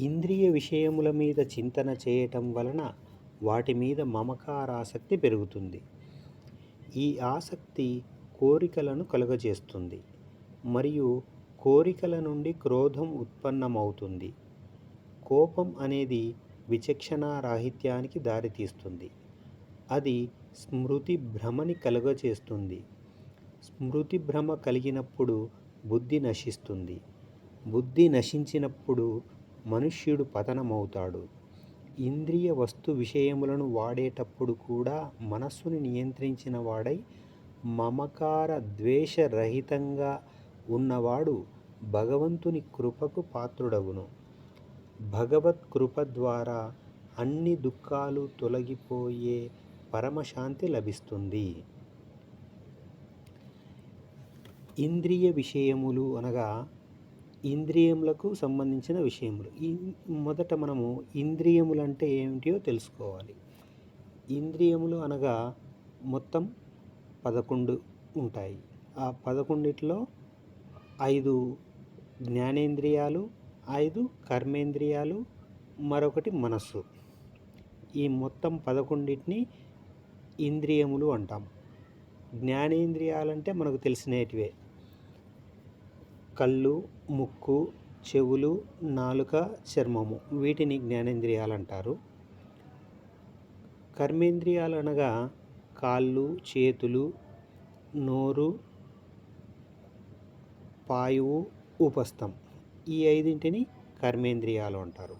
ఇంద్రియ విషయముల మీద చింతన చేయటం వలన వాటి మీద మమకారాసక్తి పెరుగుతుంది. ఈ ఆసక్తి కోరికలను కలుగజేస్తుంది మరియు కోరికల నుండి క్రోధం ఉత్పన్నమవుతుంది. కోపం అనేది విచక్షణారాహిత్యానికి దారితీస్తుంది. అది స్మృతి భ్రమని కలుగజేస్తుంది. స్మృతి భ్రమ కలిగినప్పుడు బుద్ధి నశిస్తుంది. బుద్ధి నశించినప్పుడు మనుష్యుడు పతనమవుతాడు. ఇంద్రియ వస్తు విషయములను వాడేటప్పుడు కూడా మనస్సుని నియంత్రించిన వాడై మమకార ద్వేషరహితంగా ఉన్నవాడు భగవంతుని కృపకు పాత్రుడగును. భగవత్ కృప ద్వారా అన్ని దుఃఖాలు తొలగిపోయే పరమశాంతి లభిస్తుంది. ఇంద్రియ విషయములు అనగా ఇంద్రియములకు సంబంధించిన విషయములు. ఈ మొదట మనము ఇంద్రియములు అంటే ఏమిటో తెలుసుకోవాలి. ఇంద్రియములు అనగా మొత్తం పదకొండు ఉంటాయి. ఆ పదకొండిట్లో ఐదు జ్ఞానేంద్రియాలు ఐదు కర్మేంద్రియాలు మరొకటి మనస్సు. ఈ మొత్తం పదకొండింటిని ఇంద్రియములు అంటాం. జ్ఞానేంద్రియాలంటే మనకు తెలిసినటివే. కళ్ళు ముక్కు చెవులు నాలుక చర్మము. వీటిని జ్ఞానేంద్రియాలు అంటారు కర్మేంద్రియాలు అనగా కాళ్ళు చేతులు నోరు పాయువు ఉపస్థం. ఈ ఐదింటిని కర్మేంద్రియాలు అంటారు.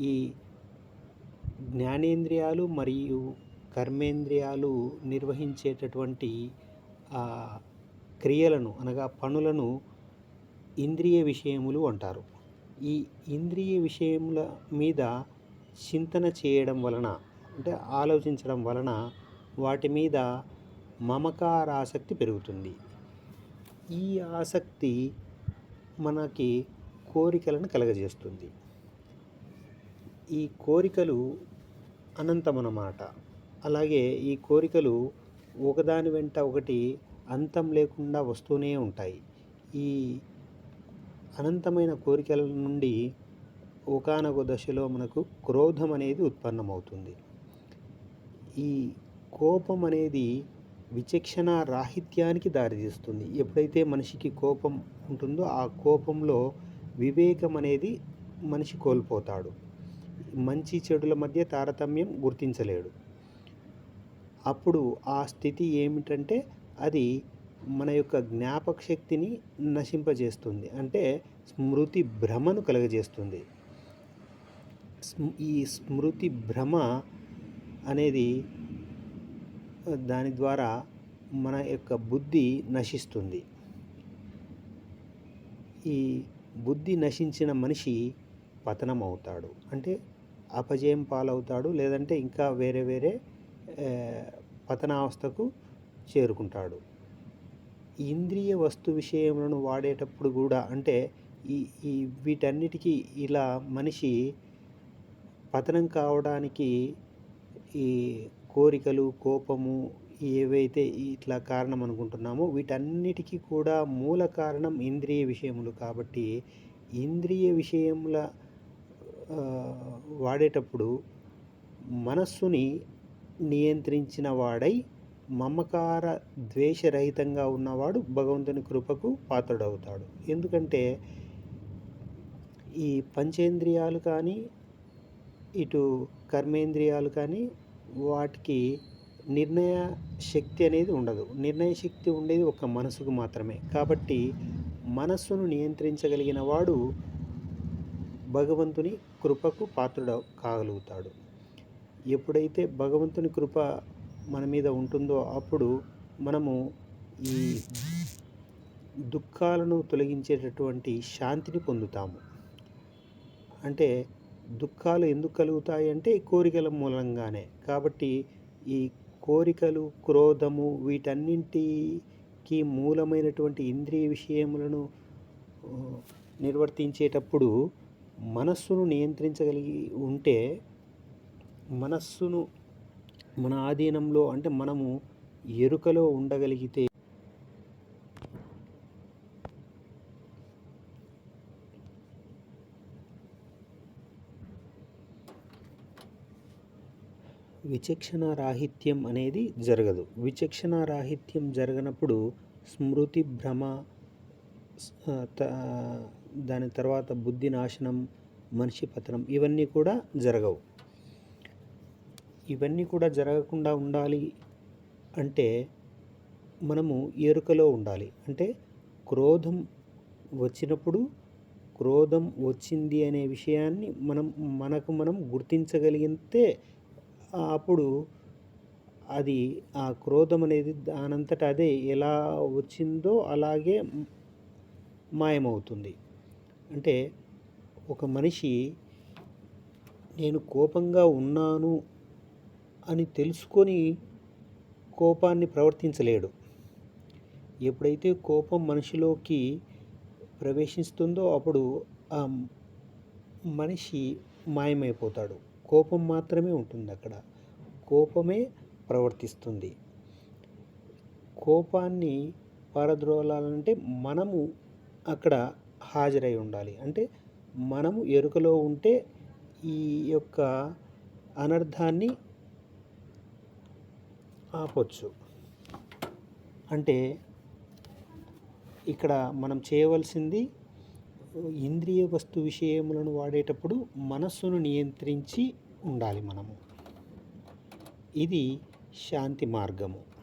ఈ జ్ఞానేంద్రియాలు మరియు కర్మేంద్రియాలు నిర్వహించేటటువంటి క్రియలను అనగా పనులను ఇంద్రియ విషయములు అంటారు. ఈ ఇంద్రియ విషయముల మీద చింతన చేయడం వలన అంటే ఆలోచించడం వలన వాటి మీద మమకారాసక్తి పెరుగుతుంది. ఈ ఆసక్తి మనకి కోరికలను కలగజేస్తుంది. ఈ కోరికలు అనంతమన్నమాట అలాగే ఈ కోరికలు ఒకదాని వెంట ఒకటి అంతం లేకుండా వస్తూనే ఉంటాయి. ఈ అనంతమైన కోరికల నుండి ఒకనొక దశలో మనకు క్రోధం అనేది ఉత్పన్నమవుతుంది. ఈ కోపం అనేది విచక్షణ రాహిత్యానికి దారితీస్తుంది. ఎప్పుడైతే మనిషికి కోపం ఉంటుందో ఆ కోపంలో వివేకం అనేది మనిషి కోల్పోతాడు. మంచి చెడుల మధ్య తారతమ్యం గుర్తించలేడు. అప్పుడు ఆ స్థితి ఏమిటంటే అది మన యొక్క జ్ఞాపక శక్తిని నశింపజేస్తుంది. అంటే స్మృతి భ్రమను కలుగజేస్తుంది. ఈ స్మృతి భ్రమ అనేది దాని ద్వారా మన యొక్క బుద్ధి నశిస్తుంది. ఈ బుద్ధి నశించిన మనిషి పతనం అవుతాడు అంటే అపజయం పాలవుతాడు లేదంటే ఇంకా వేరే వేరే పతనావస్థకు చేరుకుంటాడు. ఇంద్రియ వస్తు విషయములను వాడేటప్పుడు కూడా అంటే ఈ ఈ వీటన్నిటికీ ఇలా మనిషి పతనం కావడానికి ఈ కోరికలు కోపము ఏవైతే ఇట్లా కారణం అనుకుంటున్నామో వీటన్నిటికీ కూడా మూల కారణం ఇంద్రియ విషయములు. కాబట్టి ఇంద్రియ విషయముల వాడేటప్పుడు మనస్సుని నియంత్రించిన వాడై మమకార ద్వేషరహితంగా ఉన్నవాడు భగవంతుని కృపకు పాత్రుడవుతాడు. ఎందుకంటే ఈ పంచేంద్రియాలు కానీ ఇటు కర్మేంద్రియాలు కానీ వాటికి నిర్ణయ శక్తి అనేది ఉండదు. నిర్ణయ శక్తి ఉండేది ఒక మనసుకు మాత్రమే. కాబట్టి మనస్సును నియంత్రించగలిగిన వాడు భగవంతుని కృపకు పాత్రుడు కాగలుగుతాడు. ఎప్పుడైతే భగవంతుని కృప మన మీద ఉంటుందో అప్పుడు మనము ఈ దుఃఖాలను తొలగించేటటువంటి శాంతిని పొందుతాము. అంటే దుఃఖాలు ఎందుకు కలుగుతాయి అంటే కోరికల మూలంగానే. కాబట్టి ఈ కోరికలు క్రోధము వీటన్నింటికి మూలమైనటువంటి ఇంద్రియ విషయములను నిర్వర్తించేటప్పుడు మనస్సును నియంత్రించగలిగి ఉంటే మనస్సును మన ఆధీనంలో అంటే మనము ఎరుకలో ఉండగలిగితే విచక్షణ రాహిత్యం అనేది జరగదు. విచక్షణ రాహిత్యం జరగనప్పుడు స్మృతి భ్రమ దాని తర్వాత బుద్ధి నాశనం మనిషి పతనం ఇవన్నీ కూడా జరగవు. ఇవన్నీ కూడా జరగకుండా ఉండాలి అంటే మనము ఎరుకలో ఉండాలి. అంటే క్రోధం వచ్చినప్పుడు క్రోధం వచ్చింది అనే విషయాన్ని మనం మనకు మనం గుర్తించగలిగితే అప్పుడు అది ఆ క్రోధం అనేది దానంతట అదే ఎలా వచ్చిందో అలాగే మాయమవుతుంది. అంటే ఒక మనిషి నేను కోపంగా ఉన్నాను అని తెలుసుకొని కోపాన్ని ప్రవర్తించలేడు. ఎప్పుడైతే కోపం మనిషిలోకి ప్రవేశిస్తుందో అప్పుడు ఆ మనిషి మాయమైపోతాడు. కోపం మాత్రమే ఉంటుంది అక్కడ. కోపమే ప్రవర్తిస్తుంది. కోపాన్ని పారద్రోలాలంటే మనము అక్కడ హాజరై ఉండాలి. అంటే మనము ఎరుకలో ఉంటే ఈ యొక్క అనర్థాన్ని ఆపొచ్చు. అంటే ఇక్కడ మనం చేయవలసింది ఇంద్రియ వస్తు విషయములను వాడేటప్పుడు మనస్సును నియంత్రించి ఉండాలి మనము. ఇది శాంతి మార్గము.